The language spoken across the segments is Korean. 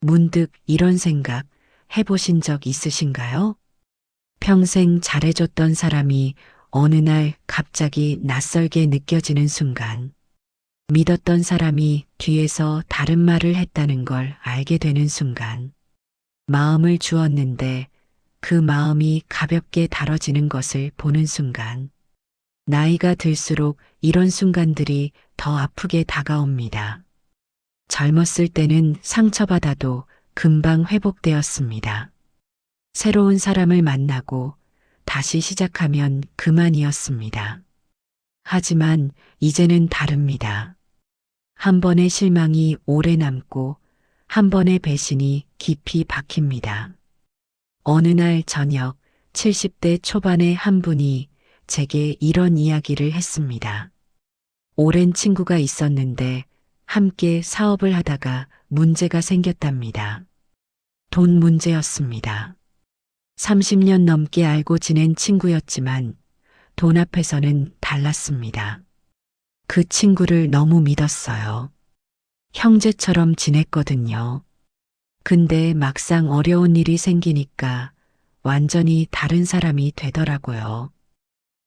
문득 이런 생각 해보신 적 있으신가요? 평생 잘해줬던 사람이 어느 날 갑자기 낯설게 느껴지는 순간, 믿었던 사람이 뒤에서 다른 말을 했다는 걸 알게 되는 순간, 마음을 주었는데 그 마음이 가볍게 다뤄지는 것을 보는 순간, 나이가 들수록 이런 순간들이 더 아프게 다가옵니다. 젊었을 때는 상처받아도 금방 회복되었습니다. 새로운 사람을 만나고 다시 시작하면 그만이었습니다. 하지만 이제는 다릅니다. 한 번의 실망이 오래 남고 한 번의 배신이 깊이 박힙니다. 어느 날 저녁 70대 초반의 한 분이 제게 이런 이야기를 했습니다. 오랜 친구가 있었는데 함께 사업을 하다가 문제가 생겼답니다. 돈 문제였습니다. 30년 넘게 알고 지낸 친구였지만 돈 앞에서는 달랐습니다. 그 친구를 너무 믿었어요. 형제처럼 지냈거든요. 근데 막상 어려운 일이 생기니까 완전히 다른 사람이 되더라고요.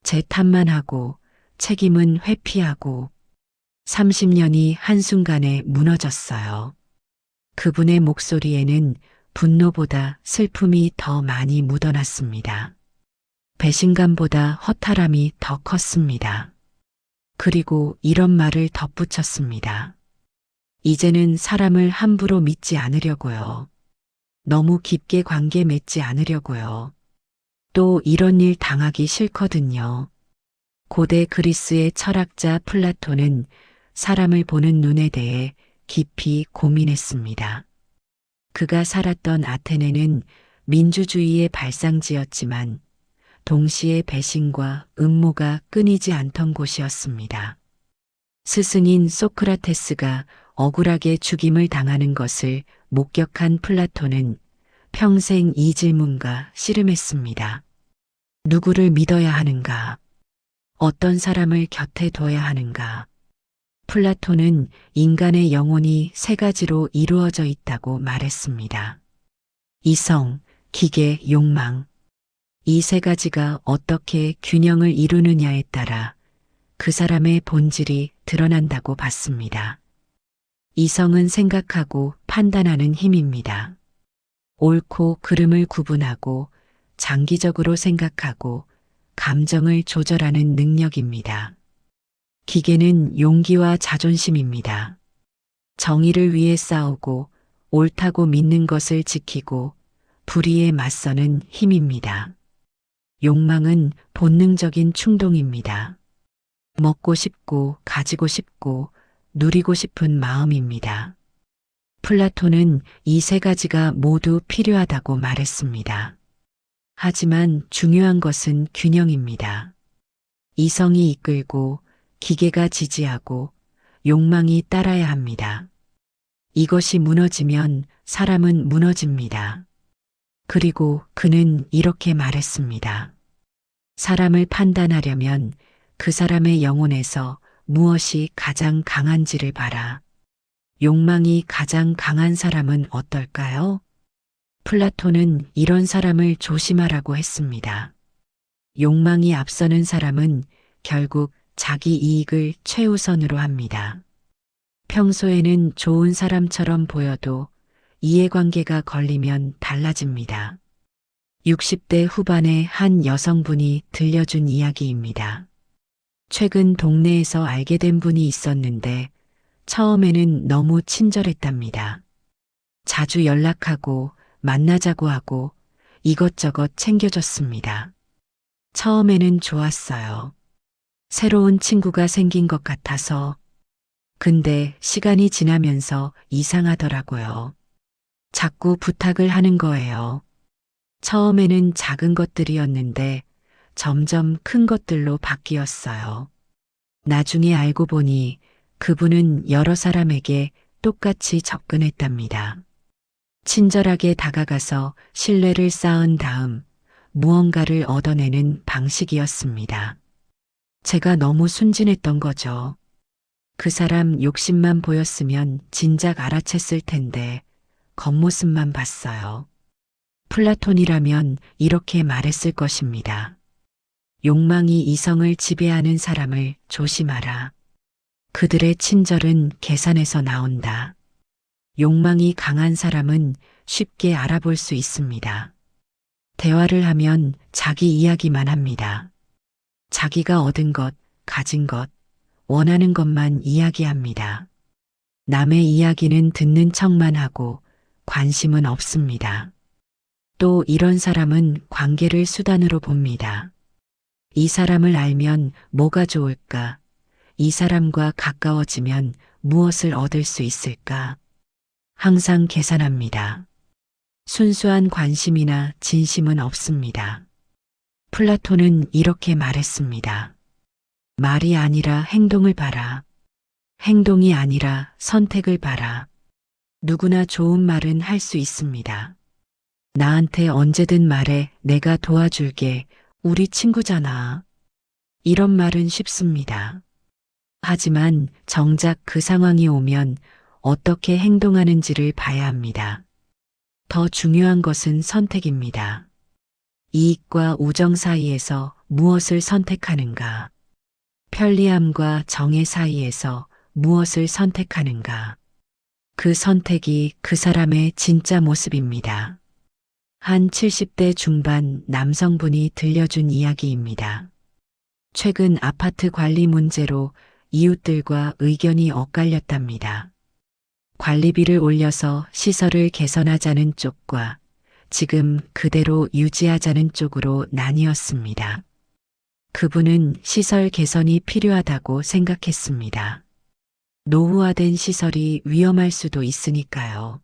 제 탓만 하고 책임은 회피하고 30년이 한순간에 무너졌어요. 그분의 목소리에는 분노보다 슬픔이 더 많이 묻어났습니다. 배신감보다 허탈함이 더 컸습니다. 그리고 이런 말을 덧붙였습니다. 이제는 사람을 함부로 믿지 않으려고요. 너무 깊게 관계 맺지 않으려고요. 또 이런 일 당하기 싫거든요. 고대 그리스의 철학자 플라톤은 사람을 보는 눈에 대해 깊이 고민했습니다. 그가 살았던 아테네는 민주주의의 발상지였지만 동시에 배신과 음모가 끊이지 않던 곳이었습니다. 스승인 소크라테스가 억울하게 죽임을 당하는 것을 목격한 플라톤은 평생 이 질문과 씨름했습니다. 누구를 믿어야 하는가? 어떤 사람을 곁에 둬야 하는가? 플라톤은 인간의 영혼이 세 가지로 이루어져 있다고 말했습니다. 이성, 기계, 욕망. 이 세 가지가 어떻게 균형을 이루느냐에 따라 그 사람의 본질이 드러난다고 봤습니다. 이성은 생각하고 판단하는 힘입니다. 옳고 그름을 구분하고 장기적으로 생각하고 감정을 조절하는 능력입니다. 기계는 용기와 자존심입니다. 정의를 위해 싸우고 옳다고 믿는 것을 지키고 불의에 맞서는 힘입니다. 욕망은 본능적인 충동입니다. 먹고 싶고 가지고 싶고 누리고 싶은 마음입니다. 플라톤은 이 세 가지가 모두 필요하다고 말했습니다. 하지만 중요한 것은 균형입니다. 이성이 이끌고 기계가 지지하고 욕망이 따라야 합니다. 이것이 무너지면 사람은 무너집니다. 그리고 그는 이렇게 말했습니다. 사람을 판단하려면 그 사람의 영혼에서 무엇이 가장 강한지를 봐라. 욕망이 가장 강한 사람은 어떨까요? 플라톤은 이런 사람을 조심하라고 했습니다. 욕망이 앞서는 사람은 결국 자기 이익을 최우선으로 합니다. 평소에는 좋은 사람처럼 보여도 이해관계가 걸리면 달라집니다. 60대 후반의 한 여성분이 들려준 이야기입니다. 최근 동네에서 알게 된 분이 있었는데 처음에는 너무 친절했답니다. 자주 연락하고 만나자고 하고 이것저것 챙겨줬습니다. 처음에는 좋았어요. 새로운 친구가 생긴 것 같아서. 근데 시간이 지나면서 이상하더라고요. 자꾸 부탁을 하는 거예요. 처음에는 작은 것들이었는데 점점 큰 것들로 바뀌었어요. 나중에 알고 보니 그분은 여러 사람에게 똑같이 접근했답니다. 친절하게 다가가서 신뢰를 쌓은 다음 무언가를 얻어내는 방식이었습니다. 제가 너무 순진했던 거죠. 그 사람 욕심만 보였으면 진작 알아챘을 텐데 겉모습만 봤어요. 플라톤이라면 이렇게 말했을 것입니다. 욕망이 이성을 지배하는 사람을 조심하라. 그들의 친절은 계산에서 나온다. 욕망이 강한 사람은 쉽게 알아볼 수 있습니다. 대화를 하면 자기 이야기만 합니다. 자기가 얻은 것, 가진 것, 원하는 것만 이야기합니다. 남의 이야기는 듣는 척만 하고 관심은 없습니다. 또 이런 사람은 관계를 수단으로 봅니다. 이 사람을 알면 뭐가 좋을까? 이 사람과 가까워지면 무엇을 얻을 수 있을까? 항상 계산합니다. 순수한 관심이나 진심은 없습니다. 플라톤은 이렇게 말했습니다. 말이 아니라 행동을 봐라. 행동이 아니라 선택을 봐라. 누구나 좋은 말은 할 수 있습니다. 나한테 언제든 말해 내가 도와줄게. 우리 친구잖아. 이런 말은 쉽습니다. 하지만 정작 그 상황이 오면 어떻게 행동하는지를 봐야 합니다. 더 중요한 것은 선택입니다. 이익과 우정 사이에서 무엇을 선택하는가? 편리함과 정의 사이에서 무엇을 선택하는가? 그 선택이 그 사람의 진짜 모습입니다. 한 70대 중반 남성분이 들려준 이야기입니다. 최근 아파트 관리 문제로 이웃들과 의견이 엇갈렸답니다. 관리비를 올려서 시설을 개선하자는 쪽과 지금 그대로 유지하자는 쪽으로 나뉘었습니다. 그분은 시설 개선이 필요하다고 생각했습니다. 노후화된 시설이 위험할 수도 있으니까요.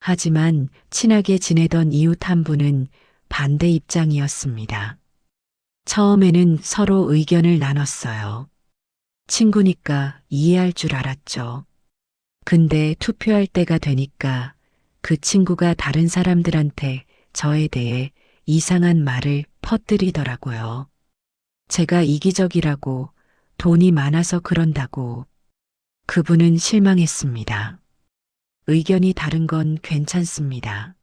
하지만 친하게 지내던 이웃 한 분은 반대 입장이었습니다. 처음에는 서로 의견을 나눴어요. 친구니까 이해할 줄 알았죠. 근데 투표할 때가 되니까 그 친구가 다른 사람들한테 저에 대해 이상한 말을 퍼뜨리더라고요. 제가 이기적이라고 돈이 많아서 그런다고 그분은 실망했습니다. 의견이 다른 건 괜찮습니다.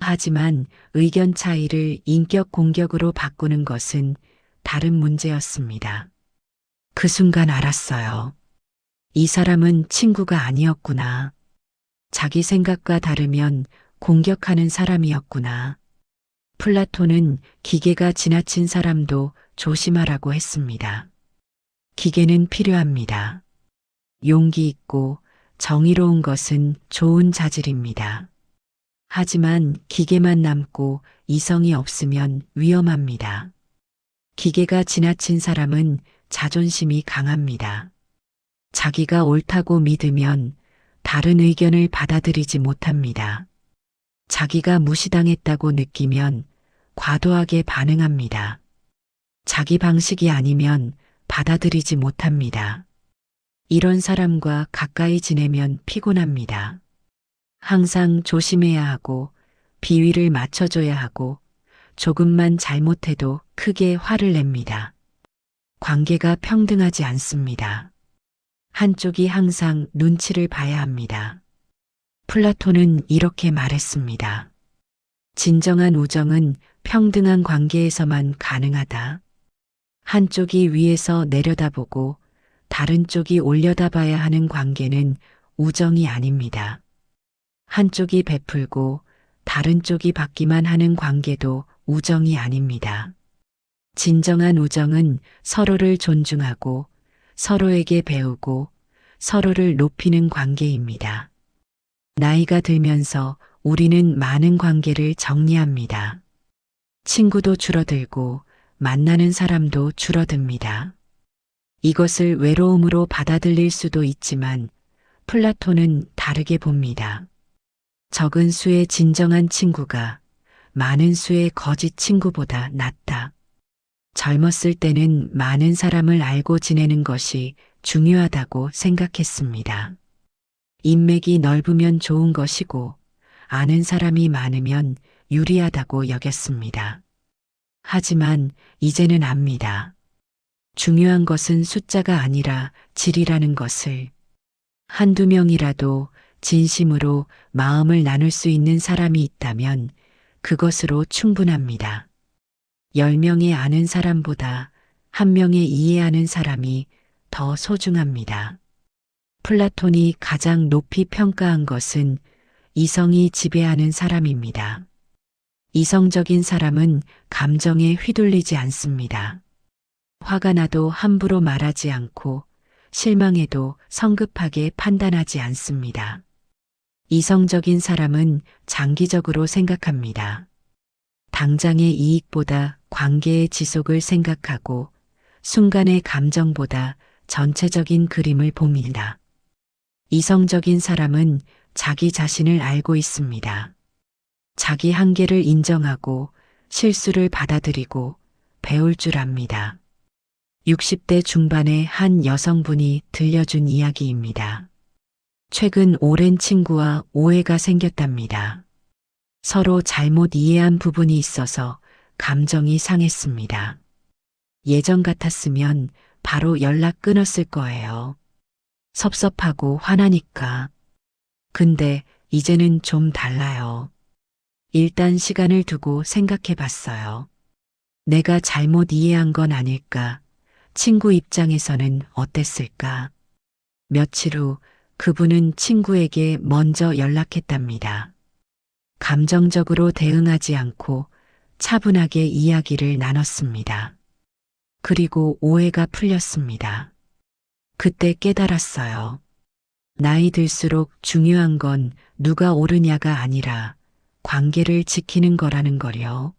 하지만 의견 차이를 인격 공격으로 바꾸는 것은 다른 문제였습니다. 그 순간 알았어요. 이 사람은 친구가 아니었구나. 자기 생각과 다르면 공격하는 사람이었구나. 플라톤은 기계가 지나친 사람도 조심하라고 했습니다. 기계는 필요합니다. 용기 있고 정의로운 것은 좋은 자질입니다. 하지만 기계만 남고 이성이 없으면 위험합니다. 기계가 지나친 사람은 자존심이 강합니다. 자기가 옳다고 믿으면 다른 의견을 받아들이지 못합니다. 자기가 무시당했다고 느끼면 과도하게 반응합니다. 자기 방식이 아니면 받아들이지 못합니다. 이런 사람과 가까이 지내면 피곤합니다. 항상 조심해야 하고 비위를 맞춰줘야 하고 조금만 잘못해도 크게 화를 냅니다. 관계가 평등하지 않습니다. 한쪽이 항상 눈치를 봐야 합니다. 플라톤은 이렇게 말했습니다. 진정한 우정은 평등한 관계에서만 가능하다. 한쪽이 위에서 내려다보고 다른 쪽이 올려다봐야 하는 관계는 우정이 아닙니다. 한쪽이 베풀고 다른 쪽이 받기만 하는 관계도 우정이 아닙니다. 진정한 우정은 서로를 존중하고 서로에게 배우고 서로를 높이는 관계입니다. 나이가 들면서 우리는 많은 관계를 정리합니다. 친구도 줄어들고 만나는 사람도 줄어듭니다. 이것을 외로움으로 받아들일 수도 있지만 플라톤은 다르게 봅니다. 적은 수의 진정한 친구가 많은 수의 거짓 친구보다 낫다. 젊었을 때는 많은 사람을 알고 지내는 것이 중요하다고 생각했습니다. 인맥이 넓으면 좋은 것이고 아는 사람이 많으면 유리하다고 여겼습니다. 하지만 이제는 압니다. 중요한 것은 숫자가 아니라 질이라는 것을 한두 명이라도 진심으로 마음을 나눌 수 있는 사람이 있다면 그것으로 충분합니다. 10명의 아는 사람보다 한 명의 이해하는 사람이 더 소중합니다. 플라톤이 가장 높이 평가한 것은 이성이 지배하는 사람입니다. 이성적인 사람은 감정에 휘둘리지 않습니다. 화가 나도 함부로 말하지 않고 실망해도 성급하게 판단하지 않습니다. 이성적인 사람은 장기적으로 생각합니다. 당장의 이익보다 관계의 지속을 생각하고 순간의 감정보다 전체적인 그림을 봅니다. 이성적인 사람은 자기 자신을 알고 있습니다. 자기 한계를 인정하고 실수를 받아들이고 배울 줄 압니다. 60대 중반의 한 여성분이 들려준 이야기입니다. 최근 오랜 친구와 오해가 생겼답니다. 서로 잘못 이해한 부분이 있어서 감정이 상했습니다. 예전 같았으면 바로 연락 끊었을 거예요. 섭섭하고 화나니까. 근데 이제는 좀 달라요. 일단 시간을 두고 생각해 봤어요. 내가 잘못 이해한 건 아닐까? 친구 입장에서는 어땠을까? 며칠 후 그분은 친구에게 먼저 연락했답니다. 감정적으로 대응하지 않고 차분하게 이야기를 나눴습니다. 그리고 오해가 풀렸습니다. 그때 깨달았어요. 나이 들수록 중요한 건 누가 옳으냐가 아니라 관계를 지키는 거라는 거요.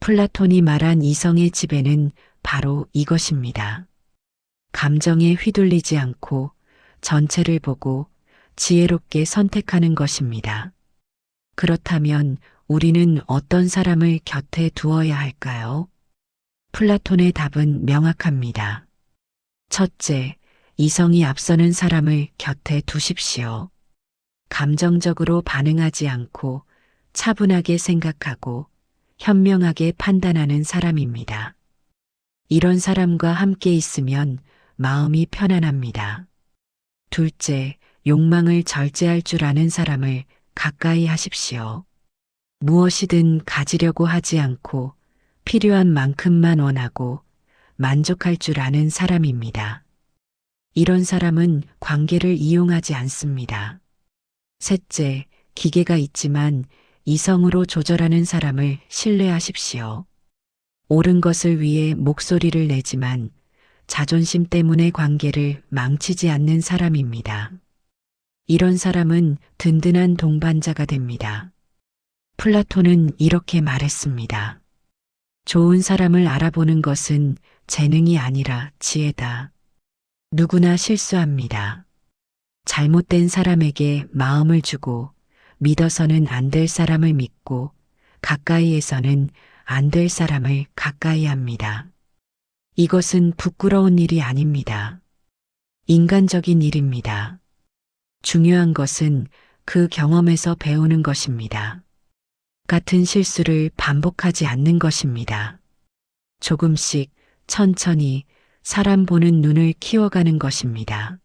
플라톤이 말한 이성의 지배는 바로 이것입니다. 감정에 휘둘리지 않고 전체를 보고 지혜롭게 선택하는 것입니다. 그렇다면 우리는 어떤 사람을 곁에 두어야 할까요? 플라톤의 답은 명확합니다. 첫째, 이성이 앞서는 사람을 곁에 두십시오. 감정적으로 반응하지 않고 차분하게 생각하고 현명하게 판단하는 사람입니다. 이런 사람과 함께 있으면 마음이 편안합니다. 둘째, 욕망을 절제할 줄 아는 사람을 가까이 하십시오. 무엇이든 가지려고 하지 않고 필요한 만큼만 원하고 만족할 줄 아는 사람입니다. 이런 사람은 관계를 이용하지 않습니다. 셋째, 기계가 있지만 이성으로 조절하는 사람을 신뢰하십시오. 옳은 것을 위해 목소리를 내지만 자존심 때문에 관계를 망치지 않는 사람입니다. 이런 사람은 든든한 동반자가 됩니다. 플라톤은 이렇게 말했습니다. 좋은 사람을 알아보는 것은 재능이 아니라 지혜다. 누구나 실수합니다. 잘못된 사람에게 마음을 주고 믿어서는 안 될 사람을 믿고 가까이에서는 안 될 사람을 가까이 합니다. 이것은 부끄러운 일이 아닙니다. 인간적인 일입니다. 중요한 것은 그 경험에서 배우는 것입니다. 같은 실수를 반복하지 않는 것입니다. 조금씩 천천히 사람 보는 눈을 키워가는 것입니다.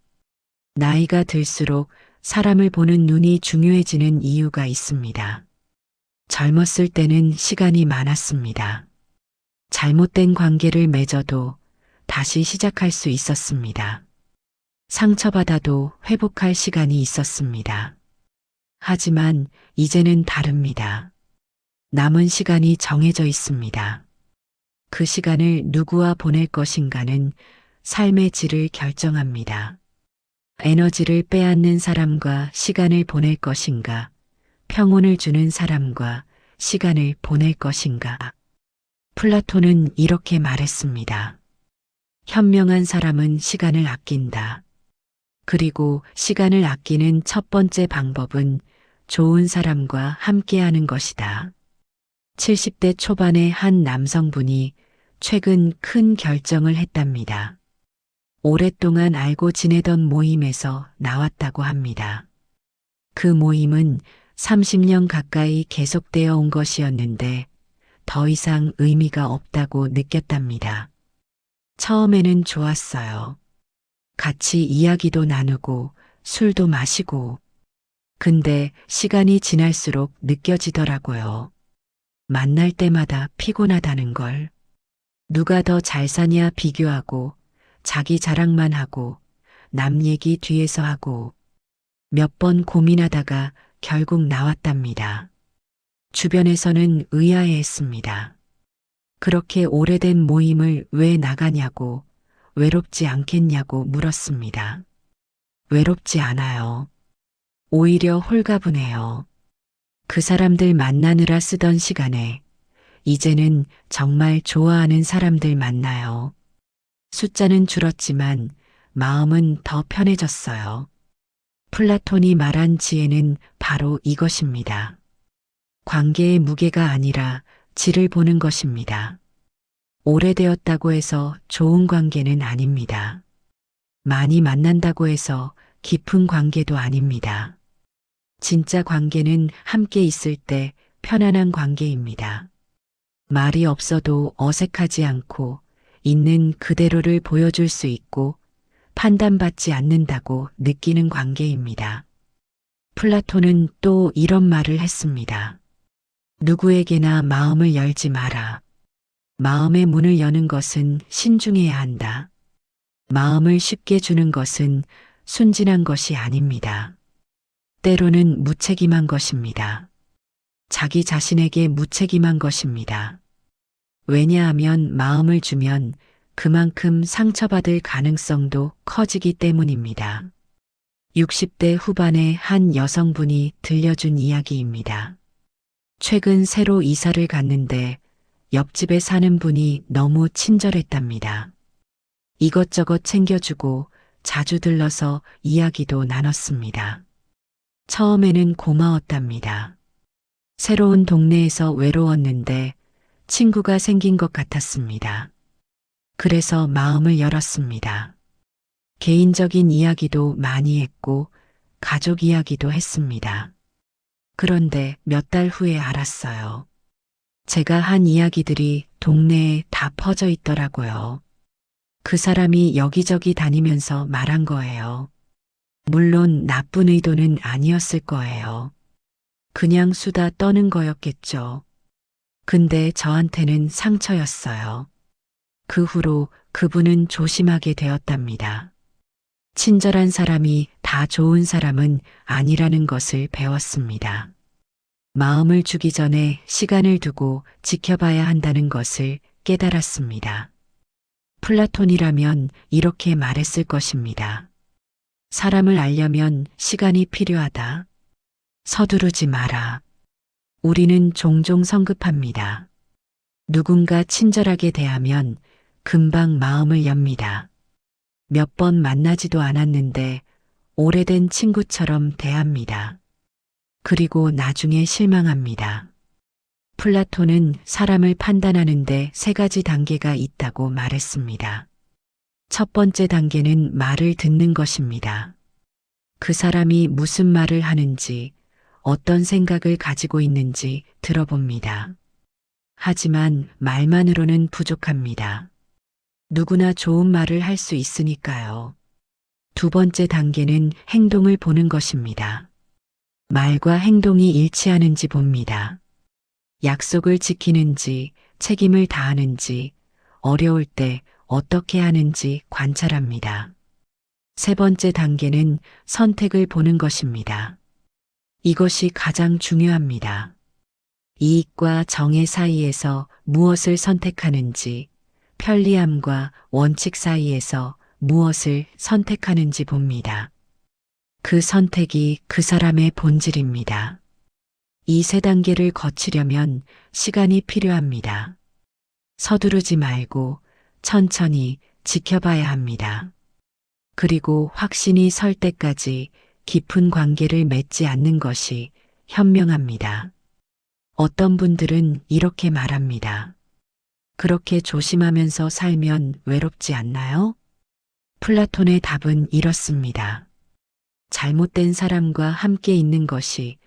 나이가 들수록 사람을 보는 눈이 중요해지는 이유가 있습니다. 젊었을 때는 시간이 많았습니다. 잘못된 관계를 맺어도 다시 시작할 수 있었습니다. 상처받아도 회복할 시간이 있었습니다. 하지만 이제는 다릅니다. 남은 시간이 정해져 있습니다. 그 시간을 누구와 보낼 것인가는 삶의 질을 결정합니다. 에너지를 빼앗는 사람과 시간을 보낼 것인가, 평온을 주는 사람과 시간을 보낼 것인가. 플라톤은 이렇게 말했습니다. 현명한 사람은 시간을 아낀다. 그리고 시간을 아끼는 첫 번째 방법은 좋은 사람과 함께하는 것이다. 70대 초반의 한 남성분이 최근 큰 결정을 했답니다. 오랫동안 알고 지내던 모임에서 나왔다고 합니다. 그 모임은 30년 가까이 계속되어 온 것이었는데 더 이상 의미가 없다고 느꼈답니다. 처음에는 좋았어요. 같이 이야기도 나누고 술도 마시고 근데 시간이 지날수록 느껴지더라고요. 만날 때마다 피곤하다는 걸. 누가 더 잘 사냐 비교하고, 자기 자랑만 하고, 남 얘기 뒤에서 하고, 몇 번 고민하다가 결국 나왔답니다. 주변에서는 의아해 했습니다. 그렇게 오래된 모임을 왜 나가냐고, 외롭지 않겠냐고 물었습니다. 외롭지 않아요. 오히려 홀가분해요. 그 사람들 만나느라 쓰던 시간에 이제는 정말 좋아하는 사람들 만나요. 숫자는 줄었지만 마음은 더 편해졌어요. 플라톤이 말한 지혜는 바로 이것입니다. 관계의 무게가 아니라 질을 보는 것입니다. 오래되었다고 해서 좋은 관계는 아닙니다. 많이 만난다고 해서 깊은 관계도 아닙니다. 진짜 관계는 함께 있을 때 편안한 관계입니다. 말이 없어도 어색하지 않고 있는 그대로를 보여줄 수 있고 판단받지 않는다고 느끼는 관계입니다. 플라톤은 또 이런 말을 했습니다. 누구에게나 마음을 열지 마라. 마음의 문을 여는 것은 신중해야 한다. 마음을 쉽게 주는 것은 순진한 것이 아닙니다. 때로는 무책임한 것입니다. 자기 자신에게 무책임한 것입니다. 왜냐하면 마음을 주면 그만큼 상처받을 가능성도 커지기 때문입니다. 60대 후반의 한 여성분이 들려준 이야기입니다. 최근 새로 이사를 갔는데 옆집에 사는 분이 너무 친절했답니다. 이것저것 챙겨주고 자주 들러서 이야기도 나눴습니다. 처음에는 고마웠답니다. 새로운 동네에서 외로웠는데 친구가 생긴 것 같았습니다. 그래서 마음을 열었습니다. 개인적인 이야기도 많이 했고 가족 이야기도 했습니다. 그런데 몇 달 후에 알았어요. 제가 한 이야기들이 동네에 다 퍼져 있더라고요. 그 사람이 여기저기 다니면서 말한 거예요. 물론 나쁜 의도는 아니었을 거예요. 그냥 수다 떠는 거였겠죠. 근데 저한테는 상처였어요. 그 후로 그분은 조심하게 되었답니다. 친절한 사람이 다 좋은 사람은 아니라는 것을 배웠습니다. 마음을 주기 전에 시간을 두고 지켜봐야 한다는 것을 깨달았습니다. 플라톤이라면 이렇게 말했을 것입니다. 사람을 알려면 시간이 필요하다. 서두르지 마라. 우리는 종종 성급합니다. 누군가 친절하게 대하면 금방 마음을 엽니다. 몇 번 만나지도 않았는데 오래된 친구처럼 대합니다. 그리고 나중에 실망합니다. 플라톤은 사람을 판단하는데 세 가지 단계가 있다고 말했습니다. 첫 번째 단계는 말을 듣는 것입니다. 그 사람이 무슨 말을 하는지, 어떤 생각을 가지고 있는지 들어봅니다. 하지만 말만으로는 부족합니다. 누구나 좋은 말을 할 수 있으니까요. 두 번째 단계는 행동을 보는 것입니다. 말과 행동이 일치하는지 봅니다. 약속을 지키는지, 책임을 다하는지, 어려울 때 어떻게 하는지 관찰합니다. 세 번째 단계는 선택을 보는 것입니다. 이것이 가장 중요합니다. 이익과 정의 사이에서 무엇을 선택하는지, 편리함과 원칙 사이에서 무엇을 선택하는지 봅니다. 그 선택이 그 사람의 본질입니다. 이 세 단계를 거치려면 시간이 필요합니다. 서두르지 말고 천천히 지켜봐야 합니다. 그리고 확신이 설 때까지 깊은 관계를 맺지 않는 것이 현명합니다. 어떤 분들은 이렇게 말합니다. 그렇게 조심하면서 살면 외롭지 않나요? 플라톤의 답은 이렇습니다. 잘못된 사람과 함께 있는 것이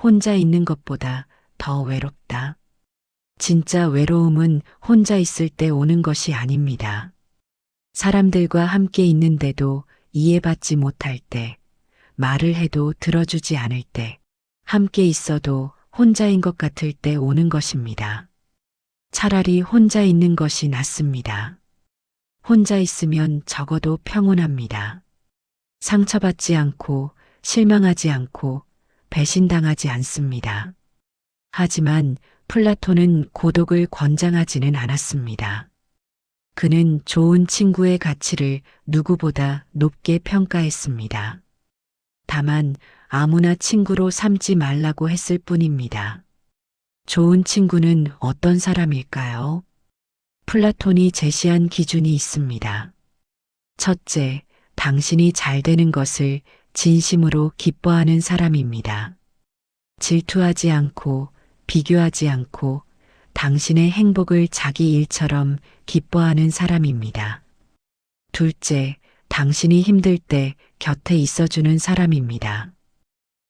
혼자 있는 것보다 더 외롭다. 진짜 외로움은 혼자 있을 때 오는 것이 아닙니다. 사람들과 함께 있는데도 이해받지 못할 때, 말을 해도 들어주지 않을 때, 함께 있어도 혼자인 것 같을 때 오는 것입니다. 차라리 혼자 있는 것이 낫습니다. 혼자 있으면 적어도 평온합니다. 상처받지 않고 실망하지 않고 배신당하지 않습니다. 하지만 플라톤은 고독을 권장하지는 않았습니다. 그는 좋은 친구의 가치를 누구보다 높게 평가했습니다. 다만 아무나 친구로 삼지 말라고 했을 뿐입니다. 좋은 친구는 어떤 사람일까요? 플라톤이 제시한 기준이 있습니다. 첫째, 당신이 잘 되는 것을 진심으로 기뻐하는 사람입니다. 질투하지 않고 비교하지 않고 당신의 행복을 자기 일처럼 기뻐하는 사람입니다. 둘째, 당신이 힘들 때 곁에 있어주는 사람입니다.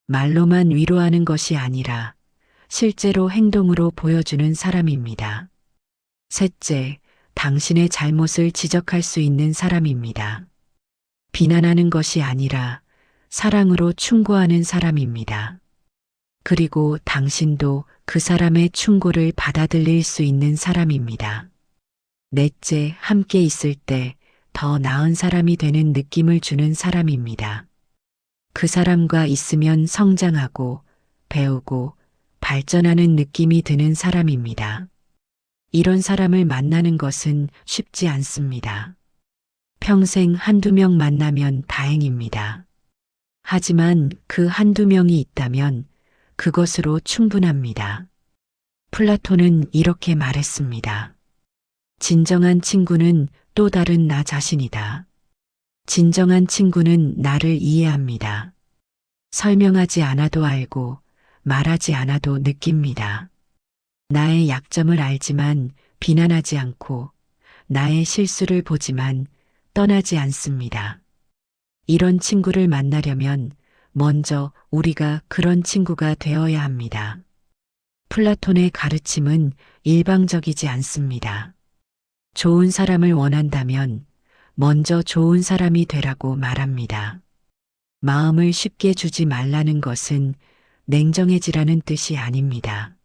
말로만 위로하는 것이 아니라 실제로 행동으로 보여주는 사람입니다. 셋째, 당신의 잘못을 지적할 수 있는 사람입니다. 비난하는 것이 아니라 사랑으로 충고하는 사람입니다. 그리고 당신도 그 사람의 충고를 받아들일 수 있는 사람입니다. 넷째, 함께 있을 때 더 나은 사람이 되는 느낌을 주는 사람입니다. 그 사람과 있으면 성장하고 배우고 발전하는 느낌이 드는 사람입니다. 이런 사람을 만나는 것은 쉽지 않습니다. 평생 한두 명 만나면 다행입니다. 하지만 그 한두 명이 있다면 그것으로 충분합니다. 플라톤은 이렇게 말했습니다. 진정한 친구는 또 다른 나 자신이다. 진정한 친구는 나를 이해합니다. 설명하지 않아도 알고 말하지 않아도 느낍니다. 나의 약점을 알지만 비난하지 않고 나의 실수를 보지만 떠나지 않습니다. 이런 친구를 만나려면 먼저 우리가 그런 친구가 되어야 합니다. 플라톤의 가르침은 일방적이지 않습니다. 좋은 사람을 원한다면 먼저 좋은 사람이 되라고 말합니다. 마음을 쉽게 주지 말라는 것은 냉정해지라는 뜻이 아닙니다.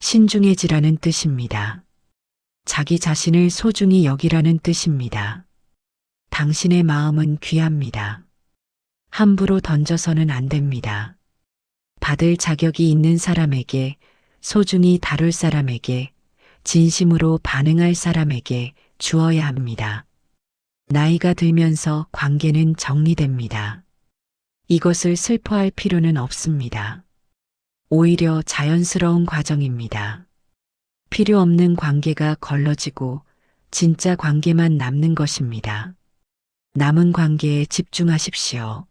신중해지라는 뜻입니다. 자기 자신을 소중히 여기라는 뜻입니다. 당신의 마음은 귀합니다. 함부로 던져서는 안 됩니다. 받을 자격이 있는 사람에게, 소중히 다룰 사람에게, 진심으로 반응할 사람에게 주어야 합니다. 나이가 들면서 관계는 정리됩니다. 이것을 슬퍼할 필요는 없습니다. 오히려 자연스러운 과정입니다. 필요 없는 관계가 걸러지고 진짜 관계만 남는 것입니다. 남은 관계에 집중하십시오.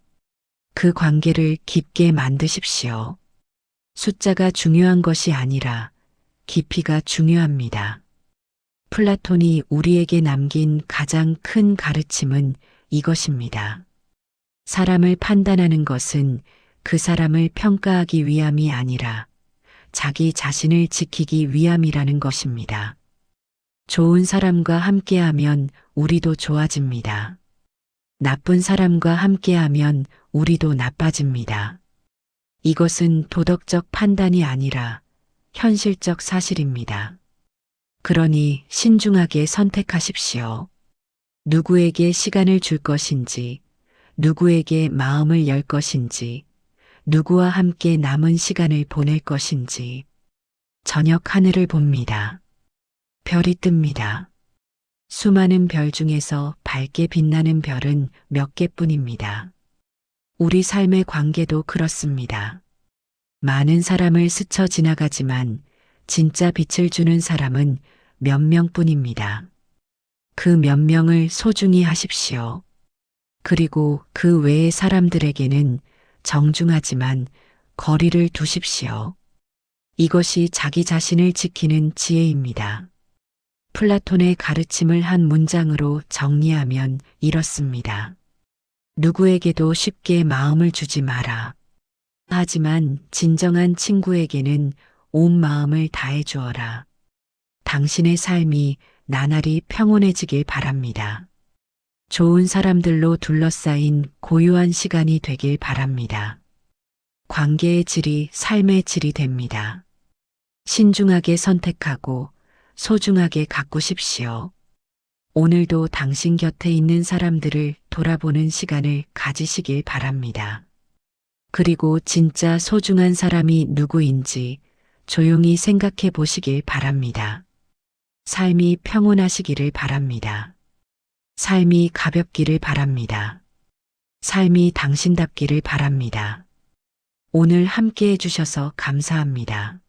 그 관계를 깊게 만드십시오. 숫자가 중요한 것이 아니라 깊이가 중요합니다. 플라톤이 우리에게 남긴 가장 큰 가르침은 이것입니다. 사람을 판단하는 것은 그 사람을 평가하기 위함이 아니라 자기 자신을 지키기 위함이라는 것입니다. 좋은 사람과 함께하면 우리도 좋아집니다. 나쁜 사람과 함께하면 우리도 나빠집니다. 이것은 도덕적 판단이 아니라 현실적 사실입니다. 그러니 신중하게 선택하십시오. 누구에게 시간을 줄 것인지, 누구에게 마음을 열 것인지, 누구와 함께 남은 시간을 보낼 것인지. 저녁 하늘을 봅니다. 별이 뜹니다. 수많은 별 중에서 밝게 빛나는 별은 몇 개뿐입니다. 우리 삶의 관계도 그렇습니다. 많은 사람을 스쳐 지나가지만 진짜 빛을 주는 사람은 몇 명뿐입니다. 그 몇 명을 소중히 하십시오. 그리고 그 외의 사람들에게는 정중하지만 거리를 두십시오. 이것이 자기 자신을 지키는 지혜입니다. 플라톤의 가르침을 한 문장으로 정리하면 이렇습니다. 누구에게도 쉽게 마음을 주지 마라. 하지만 진정한 친구에게는 온 마음을 다해 주어라. 당신의 삶이 나날이 평온해지길 바랍니다. 좋은 사람들로 둘러싸인 고요한 시간이 되길 바랍니다. 관계의 질이 삶의 질이 됩니다. 신중하게 선택하고 소중하게 가꾸십시오. 오늘도 당신 곁에 있는 사람들을 돌아보는 시간을 가지시길 바랍니다. 그리고 진짜 소중한 사람이 누구인지 조용히 생각해 보시길 바랍니다. 삶이 평온하시기를 바랍니다. 삶이 가볍기를 바랍니다. 삶이 당신답기를 바랍니다. 오늘 함께 해주셔서 감사합니다.